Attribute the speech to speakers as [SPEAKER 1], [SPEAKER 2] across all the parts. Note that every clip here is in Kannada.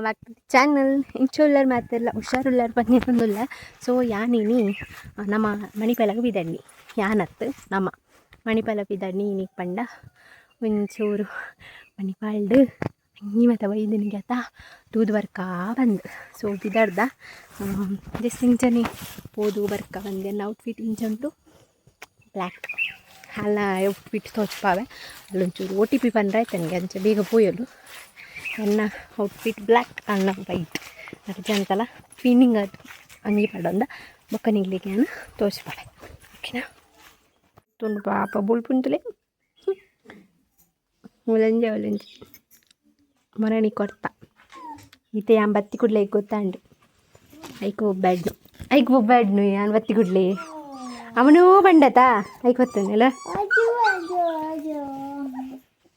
[SPEAKER 1] ವೆಲ್ಕಮ್ ಬ್ಯಾಕ್ ಟು ಚಾನಲ್ ಇಂಚೋಲ್ಲರ್ ಮಾತೆಲ್ಲ ಹುಷಾರುಲ್ಲರ್ ಬಂದಿಲ್ಲ ಸೊ ಯಾನಿನಿ ನಮ್ಮ ಮಣಿಪಾಲಗ ಬಿದಣ್ಣಿ ಯಾನತ್ತು ನಮ್ಮ ಮಣಿಪಾಲ ಬಿದಣ್ಣಿ ಇನಿಗೆ ಪಂಡ ಒಂಚೂರು ಮಣಿಪಾಲ್ಡ್ ಅಂಗಿ ಮತ್ತು ವೈದ್ಯನಿಗೆ ಆತ ತೂದು ಬರ್ಕ ಬಂದು ಸೊ ಬಿದರ್ದ ಜಸ್ಟ್ ಇಂಚನೆ ಓದು ಬರ್ಕ ಬಂದೆ ಔಟ್ಫಿಟ್ ಇಂಚುಂಟು ಬ್ಲ್ಯಾಕ್ ಅಲ್ಲ ಔಟ್ಫಿಟ್ ತೋಚ್ಪಾವೆ ಅಲ್ಲೊಂಚೂರು ಓ ಟಿ ಪಿ ಬಂದ್ರೆ ನನಗೆ ಅಂಚೆ ಬೇಗ ಪೋಯಲು ಎನ್ನ ಔಟ್ಫಿಟ್ ಬ್ಲ್ಯಾಕ್ ಅಣ್ಣ ವೈಟ್ ಅರ್ಜೆಂಟಲ್ಲ ಫೀನಿಂಗ್ ಅದು ಅಂಗಿ ಪಡೊಂದ ಬೊಕ್ಕ ನಿಗ್ಲಿಕ್ಕೆ ನಾನು ತೋರಿಸ್ಪಾಡೆ ಓಕೆನಾ ತುಂಡು ಪಾಪ ಬುಳ್ಪುಂತುಲೆ ಮುಲಂಜೆ ಒಲಂಜಿ ಮರಣಿ ಕೊಡ್ತ ಈತೆ ಯಾನ್ ಬತ್ತಿ ಕುಡ್ಲೆ ಗೊತ್ತಾಂಡು ಐಕ್ ಒಬ್ಬಡ್ನು ಐಕ್ ಒಬ್ಬಡ್ನು ಯಾನ್ ಬತ್ತಿ ಕುಡ್ಲೆ ಅವನೂ ಬಂಡತಾ ಐಕ್ ಗೊತ್ತಾನಲ್ಲ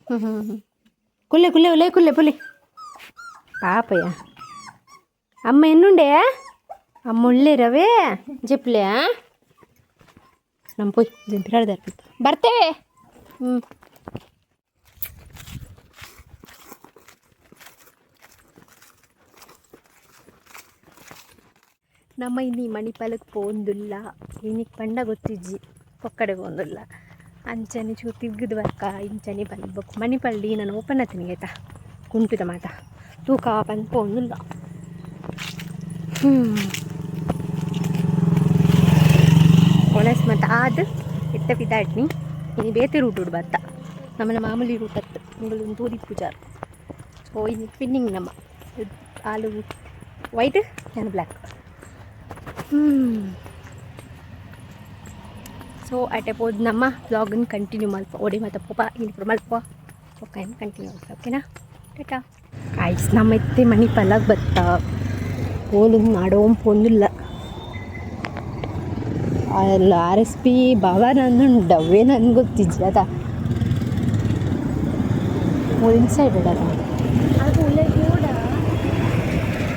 [SPEAKER 1] ಹ್ಞೂ ಹ್ಞೂ ಹ್ಞೂ కుల్లే కుల్లే లే కుల్లే పులి పాపయ్య అమ్మ ఎన్నుండే అమ్మ ఉళ్ళేరవే చెప్పులే ನಮ್ಮ ಪೋಯ್ ಜಿಂಪಿರಾಡ್ದು ಅರ್ಪಿತ ಬರ್ತೇವೆ ಹ್ಞೂ ನಮ್ಮ ಇನ್ನಿ ಮಣಿಪಾಲಕ್ಕೆ ಪೋಂದುಲ್ಲ ಇನಿಗೆ ಪಂಡ ಗೊತ್ತಿಜ್ಜಿ ಪೊಕ್ಕಡೆ ಪೋಂದುಲ್ಲ ಅಂಚನೆ ಚೂ ತಿರ್ಗಿದ ಬರ್ಕ ಇಂಚನೆ ಬಂದ್ಬೇಕು ಮಣಿಪಳ್ಳಿ ನಾನು ಓಪನ್ ಆತೀನಿ ಆಯ್ತಾ ಕುಂಟುದ ಮಾತ ತೂಕ ಬಂದು ಪೋಂದುಲ್ಲ ಹ್ಞೂ ಒಣಸ್ ಮತ್ತು ಆದ ಎತ್ತ ಬಿದ್ದಾಡ್ನಿ ಇನ್ನು ಬೇತೆ ರೂಟ್ ಉಡ್ ಬತ್ತ ನಮ್ಮನ್ನ ಮಾಮೂಲಿ ರೂಟ್ ಹತ್ತು ನಿಂಗಳು ತೂರಿ ಪೂಜಾರ್ ಸೊ ಇನ್ನು ಟ್ವಿನ್ನಿಂಗ್ ನಮ್ಮ ಹಾಲು ವೈಟ್ ನಾನು ಬ್ಲ್ಯಾಕ್ ಹ್ಞೂ ಸೊ ಅಟೆ ಪೋದ್ ನಮ್ಮ ಬ್ಲಾಗನ್ನು ಕಂಟಿನ್ಯೂ ಮಲ್ಪ ಓಡಿ ಮತ್ತು ಪೋಪ ಮಲ್ಪ ಓಕೆ ಕಂಟಿನ್ಯೂ ಮಾಡ್ತಾ ಓಕೆನಾ ಟಾಟಾ ಕಾಯ್ಸ್ ನಮ್ಮ ಎತ್ತೆ ಮನೆ ಪಲಾಗ್ ಬತ್ತ ಓಲು ಮಾಡೋಂ ಪೊಂದಿಲ್ಲ ಅಲ್ಲ ಆರ್ ಎಸ್ ಪಿ ಬಾಬಾ ನಾನು ಡವ್ವೆ ನನ್ಗೆ ಗೊತ್ತಿದ್ದೆ ಅದ ಓಲ್ ಸೈಡ್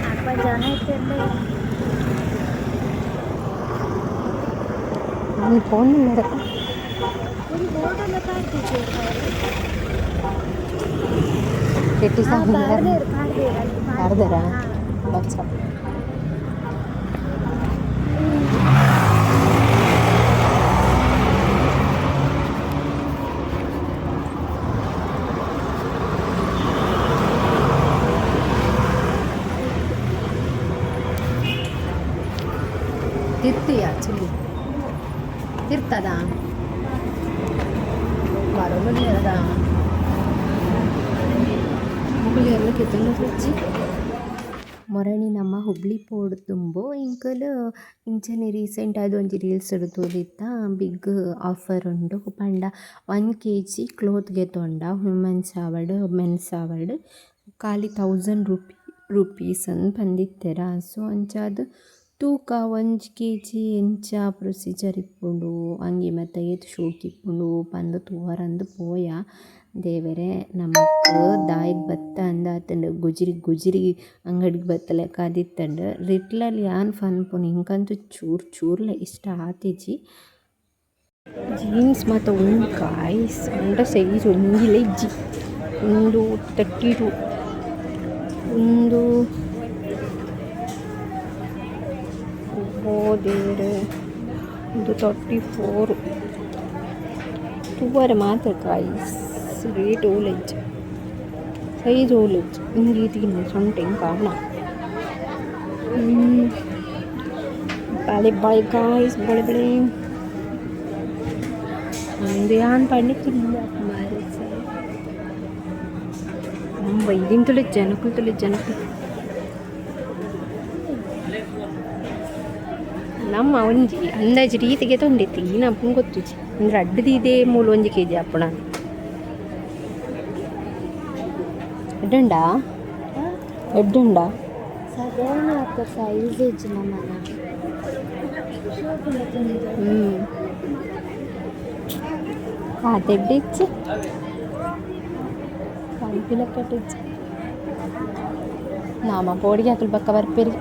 [SPEAKER 2] ಅಪ್ಪ ಜನ ಇರ್ತಂದ್ರೆ
[SPEAKER 1] ನಾನು ಫೋನ್ ಇಲ್ಲ
[SPEAKER 2] ಒಂದು ಬೋರ್ಡೆಲ್ಲ ಕಾಡ್ತಿದ್ದೆ
[SPEAKER 1] ತಿರ್ತದ ಬರೋ ಮುಗಿಯದ ಮುಗಿಯಲ್ಲ ಕಿತ್ತಲು ಹಚ್ಚಿ. ಮೊರಣಿ ನಮ್ಮ ಹುಬ್ಳಿ ಪೋಡ್ ತುಂಬೋ ಇಂಕಲ್ ಇಂಚನೆ ರೀಸೆಂಟ್ ಆದ ಒಂಜಿ ರೀಲ್ಸ್ ತೋರಿತ್ತ ಬಿಗ್ ಆಫರ್ ಉಂಡು. ಪಂಡ ಒನ್ ಕೆ ಜಿ ಕ್ಲೋತ್ಗೆ ತೊಂಡ. ವುಮೆನ್ಸ್ ಆವಡ್ ಮೆನ್ಸ್ ಆವಡ್ ಖಾಲಿ ತೌಸಂಡ್ ರುಪಿ, ರುಪೀಸ್ ಅಂದ್ ಬಂದಿತ್ತೆರ. ಸೊ ಅಂಚಾದ್ ತೂಕ ಒಂಜಿ ಕೆ ಜಿ ಎಂಚ ಪ್ರೊಸೀಜರ್ ಇಪ್ಪುಂಡು ಅಂಗಿ ಮತ್ತೆ ಏತ್ ಶೂಕ್ ಇಪ್ಪುಂಡು ಪಂದ್ ತೂವರಂದು ಪೋಯ. ದೇವರೇ, ನಮಕ್ ದಾಯಿ ಬತ್ತ ಅಂದ ಆತಂಡ್ ಗುಜಿರಿ ಗುಜಿರಿ ಅಂಗಡಿಗೆ ಬತ್ತಲೆ ಕಾದಿತ್ತಂಡ್, ರಿಟ್ಲಲ್ಲಿ ಯಾನ್ ಫನ್ ಪುನ್ ಇಂಕಂತೂ ಚೂರ್ ಚೂರ್ಲ ಇಷ್ಟ ಆತಿಜಿ. ಜೀನ್ಸ್ ಮತ್ತು ಒಂದು ಕಾಯಿ ಸಣ್ಣ ಸೈಜ್ ಒಂಜಿಲೆ ಇಜ್ಜಿ. ಒಂದು ತರ್ಟಿ ಒಂದು ಓದೇರೆ ಒಂದು ತರ್ಟಿ ಫೋರು ತೂವರೆ ಮಾತ್ರ ಕಾಯಿ ರೇಟ್ ಓಲೆಜ್ ಸೈಜ್ ಓಲೆಜ್ ಹಿಂಗೆ ತಿನ್ನು ಸೊಂಟೆ ಹಿಂಗೆ ಕಾರಣ ಬಾಳೆ ಬಾಳೆ ಕಾಯ್ಸ್ ಬಳೆ ಬಳೆ ಒಂದು ಯಾನ್ ಪಂಡಿತಿಲ್ಲ ಮಾರೆ ವೈದಿನ ತುಳಿ ಜನಕ್ಕೂ ತುಳಿ ಜನಕ್ಕೂ ನಮ್ಮ ಒಂಜಿ ಅಂದಾಜು ರೀತಿಗೆ ತೊಂದಿತ್ತು ಈ ನಮ್ಗೆ ಗೊತ್ತಿಜಿ ಅಂದ್ರೆ ಅಡ್ಡದಿ ಇದೆ ಮೂಲ ಒಂಜಿ ಕೆ ಜಿ ಅಪ್ಪಣ ಎಡ್ಡುಂಡ ಎಡ್ಡುಂಡ
[SPEAKER 2] ಸಾಧಾರಣ ಅಕ್ಕ ಸೈಜ್ ಇಜ್ಜಿ ನಮ್ಮನ್ನ
[SPEAKER 1] ಹ್ಞೂ ಆ ತೆಡ್ಡಿಚ್ಚಿ ಪಂಪಿಲಕ್ಕಟ್ಟಿಚ್ಚಿ ನಾಮ ಬೋಡಿಗೆ ಹಾಕಲ್ ಬಕ್ಕ ಬರ್ಪೇರಿ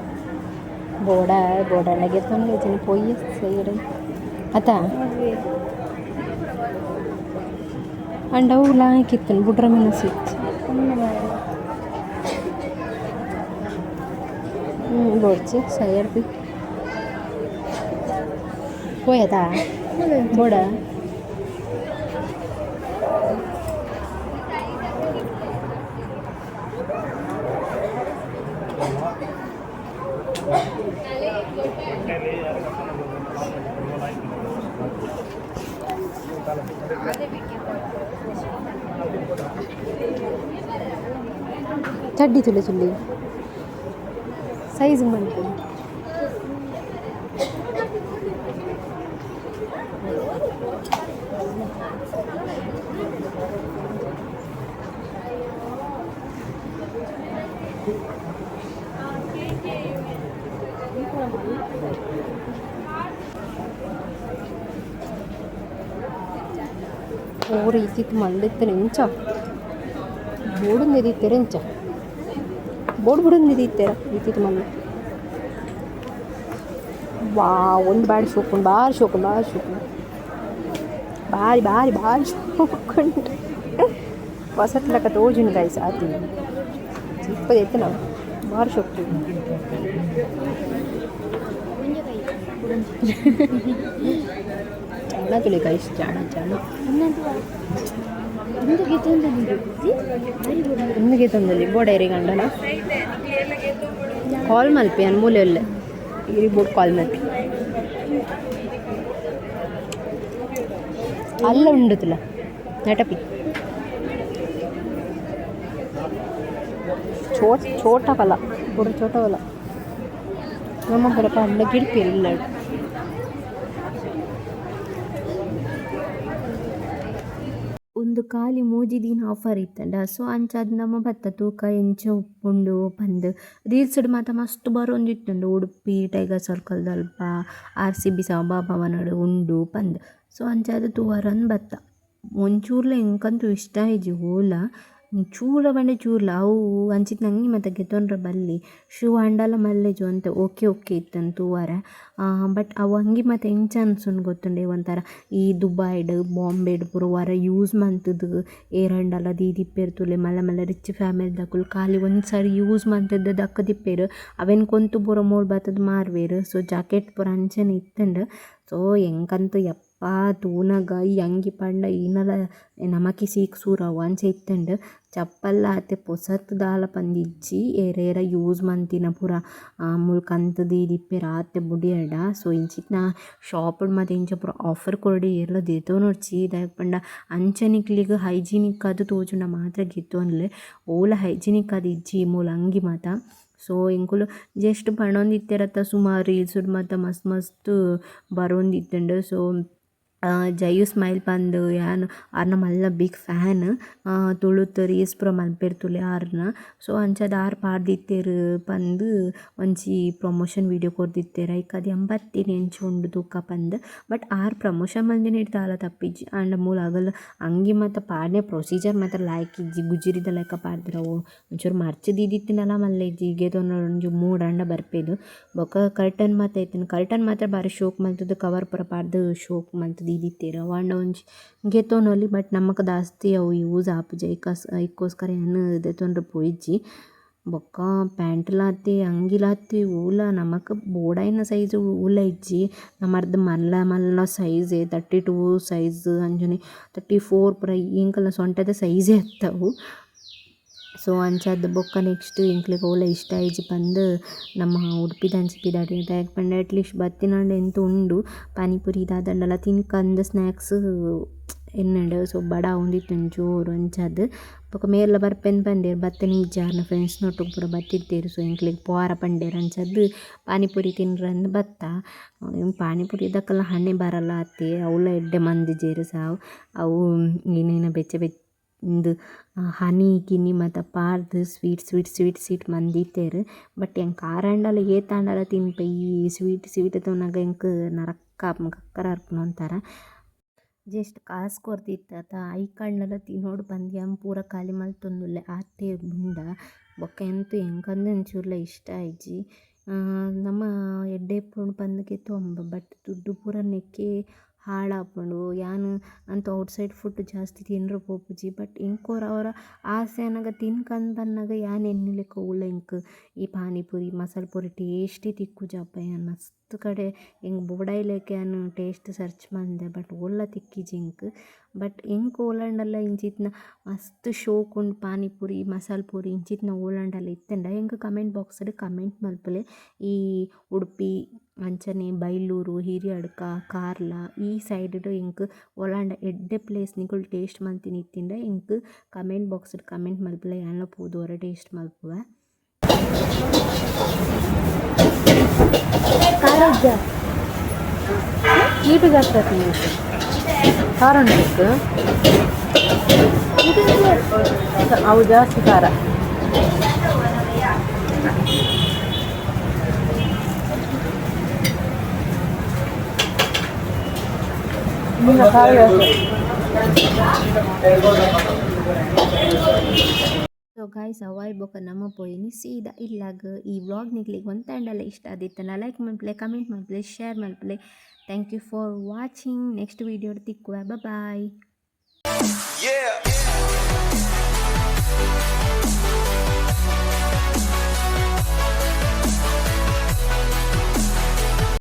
[SPEAKER 1] ಬೋಡ ಬೋಡ ಅಣ್ಣಗಿರ್ತಾನೆ ಪೊಯ್ಯ ಸೈಡ್ ಅತ್ತ ಅಂಡ ಹೂಲ ಹಾಕಿತ್ತೇನೆ ಬುಡ್ರ
[SPEAKER 2] ಮೀನು ಸಿಕ್ತು
[SPEAKER 1] ಹ್ಞೂ ಬೋಡ್ಸಿ ಸೈಡ್ ಬಿ ಪೊಯ್ಯದ बोडा ಚಡ್ಡಿ ತುಲೆ ತುಲ್ಲಿ ಸೈಜ್ ಮಾಡ್ತೀನಿ ಓ ರೀತಿ ಮಲ್ಲಿತ್ತು ನೆಂಚ ಬೋಡು ನೆದೀತೀರ ಎಂಚ ಬೋರ್ಡ್ ಬಿಡೋದು ನೆದೀತೀರ ರೀತಿ ಮಲ್ಲು ವಾ ಒಂದು ಬಾಡಿ ಶೋಕೊಂಡು ಭಾರಿ ಶೋಕೊಂಡು ಭಾರಿ ಶೋಕೊಂಡು ಭಾರಿ ಭಾರಿ ಭಾರಿ ಶೋಕೊಂಡು ಹೊಸಟ್ಲಕ್ಕ ತೋಜುನ್ ಗಾಯ್ಸ್ ಆತಿ ಇಪ್ಪದು ಎತ್ತು ನಾವು ಭಾರಿ ಶೋಕ್ತೀವಿ ಜಾಣ ತುಳಿ ಗಾಯ್ಸ್ ಜಾಣ ಜಾಣ
[SPEAKER 2] ಒಂದು ಗೀತೆ ಒಂದು ಬುದ್ಧಿ ಬರೀ ಬುದ್ಧಿ
[SPEAKER 1] ನಿಮಗೆ ತಂದಲ್ಲಿ ಬೋಡೇರಿ ಗಂಡನ ಕಾಲ್ ಮಲ್ಪಿ ಅನ್ಮೂಲೆ ಒಲ್ಲೆ ಇರಿ ಬೋರ್ಡ್ ಕಾಲ್ ಮಲ್ಪಿ ಅಲ್ಲ ಉಂಡುತ್ತಲ್ಲ ನಟಪಿ ಚೋಟ್ ಚೋಟ ಕಲ ಬುಡ ಚೋಟ ಕಲ ನಮ್ಮ ಬರಪ್ಪ ಅಲ್ಲ ಗಿಡ್ಪಿ ಖಾಲಿ ಮೂಜಿ ದಿನ ಆಫರ್ ಇತ್ತಂಡ ಸೊ ಅಂಚಾದ್ ನಮ್ಮ ಬತ್ತ ತೂಕ ಎಂಚ ಉಪ್ಪುಂಡು ಪಂದ್ ರೀಲ್ಸ್ಡ್ ಮಾತ ಮಸ್ತ್ ಬರೊಂದಿತ್ತುಂಡು ಉಡುಪಿ ಟೈಗರ್ ಸರ್ಕಲ್ ದಲ್ಪ ಆರ್ ಸಿ ಬಿ ಸಭಾಭವನಡ್ ಉಂಡು ಪಂದ್ ಸೊ ಅಂಚಾದ್ ತೂವರನ್ ಬತ್ತ ಒಂಚೂರ್ಲ ಎಂಕಂತೂ ಇಷ್ಟ ಇಜ್ಜಿ ಓಲ ಚೂರ ಬಂಡೆ ಚೂರ್ಲ ಅವು ಅಂಚಿತ್ ನಂಗೆ ಮತ್ತೆ ಗೆತ್ತೊಂಡ್ರೆ ಬಲ್ಲಿ ಶೂ ಹಂಡಲ ಮಲ್ಲೆಜು ಅಂತ ಓಕೆ ಓಕೆ ಇತ್ತಂತ ತೂವರ ಬಟ್ ಅವು ಹಂಗೆ ಮತ್ತೆ ಎಂಚ ಅನ್ಸುನ್ ಗೊತ್ತುಂಡೆ ಒಂಥರ. ಈ ದುಬೈಡ್, ಬಾಂಬೆಡ್ ಪೂರ ವರ ಯೂಸ್ ಮಂತದ್ದು ಏರಂಡಲ ದೀದಿಪ್ಪೆರ್ ಮಲ್ಲ ಮಲ್ಲ ರಿಚ್ ಫ್ಯಾಮಿಲಿ ದಕುಲು ಖಾಲಿ ಒಂದು ಸಾರಿ ಯೂಸ್ ಮಂತದ್ದು ದಕ್ಕ ದಿಪ್ಪೆರ್ ಅವೆನ್ ಕೊಂತು ಪೂರ ಮೋಡ್ ಬತ್ತದ ಮಾರ್ವೆರ್. ಸೊ ಜಾಕೆಟ್ ಪೂರ ಅಂಚನೆ ಇತ್ತಂಡ್. ಸೊ ಎಂಕಂತ ಯಪ್ಪ ತೂನಗ, ಈ ಅಂಗಿ ಪಂಡ ಈನಲ ನಮಕಿ ಸೀಕ್ಸೂರ ಸೂರವು ಅಂಚ ಚಪ್ಪಲ್ ಆತೆ ಪೊಸತ್ ದಾಲ ಪಂದಿಜ್ಜಿ, ಏರೇರ ಯೂಸ್ ಮಂತಿನ ಪೂರ ಮುಲ್ ಕಂತದು ದೀದಿಪ್ಪೆರ್ ಆತೆ ಬುಡಿಯಡ ಸೊ ಇಂಚಿತ್ ಶಾಪ್ ಶಾಪ್ಡ್ ಮತ್ತೆ ಇಂಚ ಪೂರ ಆಫರ್ ಕೊರಡಿ ಏರ್ಲ ದೇತೋ ನೋಡ್ಚಿ ದಾಯಕ್ ಪಂಡ. ಅಂಚನಿಕ್ಲಿಗ್ ಹೈಜೀನಿಕ್ ಅದು ತೋಜುಂಡ ಮಾತ್ರ ಗಿತ್ತೊನ್ಲೆ ಓಲ ಹೈಜೀನಿಕ್ ಅದು ಇಜ್ಜಿ ಮೂಲ ಅಂಗಿ ಮಾತ. ಸೊ ಎಂಕುಲು ಜಸ್ಟ್ ಪಣೊಂದಿತ್ತೆರತ್ತ ಸುಮಾರು ರೀಲ್ಸುಡ್ ಮಾತ ಮಸ್ತ್ ಮಸ್ತ್ ಬರೊಂದಿತ್ತುಂಡು. ಸೊ ಜಯು ಸ್ಮೈಲ್ ಪಂದ್ ಯಾನ್ ಆರ್ನ ಮಲ್ಲ ಬಿಗ್ ಫ್ಯಾನ್ ತುಳುತ್ ರೀಲ್ಸ್ ಪೂರ ಮಲ್ಪೆರ್ ತುಲೆ ಆರ್ನ ಸೊ ಅಂಚಾದ್ ಆರ್ ಪಾಡ್ದಿತ್ತೆರ್ ಪಂದ್ ಒಂಜಿ ಪ್ರಮೋಷನ್ ವಿಡಿಯೋ ಕೊರ್ದಿತ್ತೆರ್ ಐಕ್ ಅದು ಎಂಬತ್ತಿನ ಎಂಚ ಉಂಡು ತೂಕ ಪಂದ್. ಬಟ್ ಆರ್ ಪ್ರಮೋಷನ್ ಮಂದಿನ ದಾಲ ತಪ್ಪಿಜ್ಜಿ. ಆಂಡ ಮೂಲ ಅಗಲ್ ಅಂಗಿ ಮಾತ ಪಾಡ್ನೆ ಪ್ರೊಸೀಜರ್ ಮಾತ್ರ ಲಾಯ್ಕ್ ಇಜ್ಜಿ. ಗುಜಿರಿದ ಲೆಕ್ಕ ಪಾಡ್ದಿರ ಅವು ಒಂಚೂರು ಮರ್ಚ್ ದೀದಿತ್ತಿನಲ ಮಲ್ಲ ಇಜ್ಜಿ. ಈಗೆದೊಂದು ಒಂಜಿ ಮೂಡ್ ಅಂಡ ಬರ್ಪೆದು. ಬೊಕ ಕರ್ಟನ್ ಮಾತ ಐತಿನ. ಕರ್ಟನ್ ಮಾತ್ರ ಬಾರಿ ಶೋಕ್ ಮಲ್ತುದು. ಕವರ್ ಪೂರ ಪಾಡ್ದು ಶೋಕ್ ಮಲ್ತುದು. ದೀದಿತ್ತೆರ್ ಅವಾಂಡ ಒಂಜಿ ಗೆತೊನೊಲಿ ಬಟ್ ನಮಕ್ ದಾಸ್ತಿ ಅವು ಯೂಸ್ ಆಪುಜಿ. ಐಕಸ್ ಐಕ್ಕೋಸ್ಕರ ಏನು ದೆತೊಂಡ್ರೆ ಪೋಯಿಜ್ಜಿ. ಬೊಕ್ಕ ಪ್ಯಾಂಟ್ಲಾತಿ, ಅಂಗಿಲಾತಿ, ಊಲ, ನಮಕ್ ಬೋಡಾಯಿನ ಸೈಜ್ ಊಲ ಇಜ್ಜಿ. ನಮರ್ದ ಮಲ್ಲ ಮಲ್ಲ ಸೈಜೇ, ತರ್ಟಿ ಟೂ ಸೈಜ್ ಅಂಜನೆ. ತರ್ಟಿ ಫೋರ್ ಪೂರ ಎಂಕಲ್ನ ಸೊಂಟದ ಸೈಜೇ ಇತ್ತವು ಸೊ ಅಂಚಾದ್ ಬೊಕ್ಕ ನೆಕ್ಸ್ಟ್ ಎಂಕ್ಲೆಗ್ ಓಲ ಇಷ್ಟ ಐಜಿ ಪಂದ್ ನಮ್ಮ ಉಡುಪಿದ ಅಂಚಿಪ್ಪಿ ದಾಟಿ ದಾಯಕ್ ಪಂಡ ಅಟ್ಲೀಸ್ಟ್ ಬತ್ತಿನಾಂಡ ಎಂತ ಉಂಡು. ಪಾನಿಪುರಿ ದಾದಂಡಲ ತಿನ್ಕ ಅಂದ ಸ್ನ್ಯಾಕ್ಸ್ ಎನ್ನುಂಡು. ಸೊ ಬಡ ಉಂದಿತ್ತು ಜೋರು ಅಂಚಾದ್ ಬೊಕ ಮೇರ್ಲ ಬರ್ಪೆನ್ ಪಂದೆರ್ ಬತ್ತನೆ ಇಜ್ಜಾರ್ನ ಫ್ರೆಂಡ್ಸ್ನೊಟ್ಟುಗ್ ಪೂರ ಬತ್ತಿದ್ದೆರ್ ಸೊ ಎಂಕ್ಲೆಗ್ ಪೋವಾರ ಪಂಡೆರ್ ಅಂಚಾದ್ ಪಾನಿಪುರಿ ತಿನ್ರಂದ್ ಬತ್ತ. ಪಾನಿಪುರಿ ದಕ್ಕಲ ಹಣ್ಣೆ ಬರಲ್ಲ ಅತ್ತೆ. ಅವ್ಲ ಎಡ್ಡೆ ಮಂದಿಜೆರ್ ಸಾವು ಅವು ಏನೇನ ಬೆಚ್ಚ ಬೆಚ್ಚ ಇಂದು ಹನಿ, ಗಿನಿ ಮತ್ತು ಪಾರ್ದು ಸ್ವೀಟ್ ಸ್ವೀಟ್ ಸ್ವೀಟ್ ಸ್ವೀಟ್ ಮಂದಿತ್ತೇರು. ಬಟ್ ಎಂಕ್ ಆರಂಡಲ ಏತಾಂಡಲ ತಿನ್ಪೆ, ಈ ಸ್ವೀಟ್ ಸ್ವೀಟ್ ತೂನಗ ಎಂಕ್ ನರಕ್ಕ ಕಕ್ಕರ ಆರ್ಪುನ ಅಂತಾರ. ಜಸ್ಟ್ ಕಾಸ್ ಐ ಐಕಂಡಲ ತಿನ್ನೋಡು ಪಂದ್ಯಂ ಪೂರ ಖಾಲಿ ಮಲ್ತೊಂದುಲ್ಲೆ ಆತೆ ಬುಂಡ ಬೊಕ್ಕ ಎಂತು ಎಂಕಂದು ಒಂಚೂರ್ಲ ಇಷ್ಟ ಆಯ್ಜಿ ನಮ್ಮ ಎಡ್ಡೆ ಇಪ್ಪುಂಡು ಪಂದ್ ತೊಂಬ ಬಟ್ ದುಡ್ಡು ಪೂರ ನೆಕ್ಕೆ ಹಾಳಾಪುಂಡು ಯಾನ್ ಅಂತ ಔಟ್ಸೈಡ್ ಫುಡ್ ಜಾಸ್ತಿ ತಿನ್ರೆ ಪೋಪುಜಿ ಬಟ್ ಇಂಕೋರ ಅವರ ಆಸೆ ಅನ್ನಗ ತಿನ್ಕಂದ್ ಬನ್ನಗ ಯಾನ್ ಎನ್ನಿಲೆಕ ಉಲ್ಲ ಇಂಕ್, ಈ ಪಾನಿಪುರಿ, ಮಸಾಲೆ ಪೂರಿ ಟೇಸ್ಟಿ ತಿಕ್ಕುಜಪ್ಪ ಯಾನ್, ಮಸ್ತ್ ಕಡೆ ಹಿಂಗೆ ಬೋಡಾಯ್ಲೆಕ ಯಾನ್ ಟೇಸ್ಟ್ ಸರ್ಚ್ ಮಂದೆ ಬಟ್ ಉಲ್ಲ ತಿಕ್ಕಿಜಿ ಇಂಕ್. ಬಟ್ ಇಂಕ್ ಓಲಾಂಡಲ್ಲ ಇಂಚಿತ್ನ ಮಸ್ತ್ ಶೋಕುಂಡು ಪಾನಿಪುರಿ, ಮಸಾಲ ಪೂರಿ ಇಂಚಿತ್ನ ಓಲಾಂಡಲ್ಲ ಇತ್ತಂಡ ಎಂಕ್ ಕಮೆಂಟ್ ಅಲ್ಲಿ ಕಮೆಂಟ್ ಮಲ್ಪುಲೆ ಈ ಉಡುಪಿ, ಅಂಚನೆ, ಬೈಲೂರು, ಹಿರಿಯಡ್ಕ, ಕಾರ್ಲ ಈ ಸೈಡ್ ಎಂಕ್ ಒಲಾಂಡ ಎಡ್ಡೆ ಪ್ಲೇಸ್ ನಿಕುಲು ಟೇಸ್ಟ್ ಮಲ್ತಿನಿ ಇತ್ತಿಂಡ ಎಂಕ್ ಕಮೆಂಟ್ ಅಲ್ಲಿ ಕಮೆಂಟ್ ಮಲ್ಪುಲೆ ಪೋದು ಅವರ ಟೇಸ್ಟ್ ಮಲ್ಪುವೆ.
[SPEAKER 3] ನೀಟಿಗೆ ಆಗ್ತದೆ ಖಾರ ಉಂಟು ಅವು ಜಾಸ್ತಿ ಖಾರ.
[SPEAKER 1] ಗಾಯ್ಸ್ ಅವಾಯ್ ಬೊಕ ನಮ್ಮ ಪೋಯಿನಿ ಸೀದಾ ಇಲ್ಲಾಗ ಈ ವ್ಲಾಗ್ ನಿಗ್ಲಿಗೆ ಒಂದು ತಂಡಲ್ಲ ಇಷ್ಟ ಆದಿತ್ತಲ್ಲ ಲೈಕ್ ಮಲ್ಪಲೆ ಕಮೆಂಟ್ ಮಲ್ಪಲೆ ಶೇರ್ ಮಲ್ಪಲೆ Thank you for watching. Next video bye
[SPEAKER 4] bye.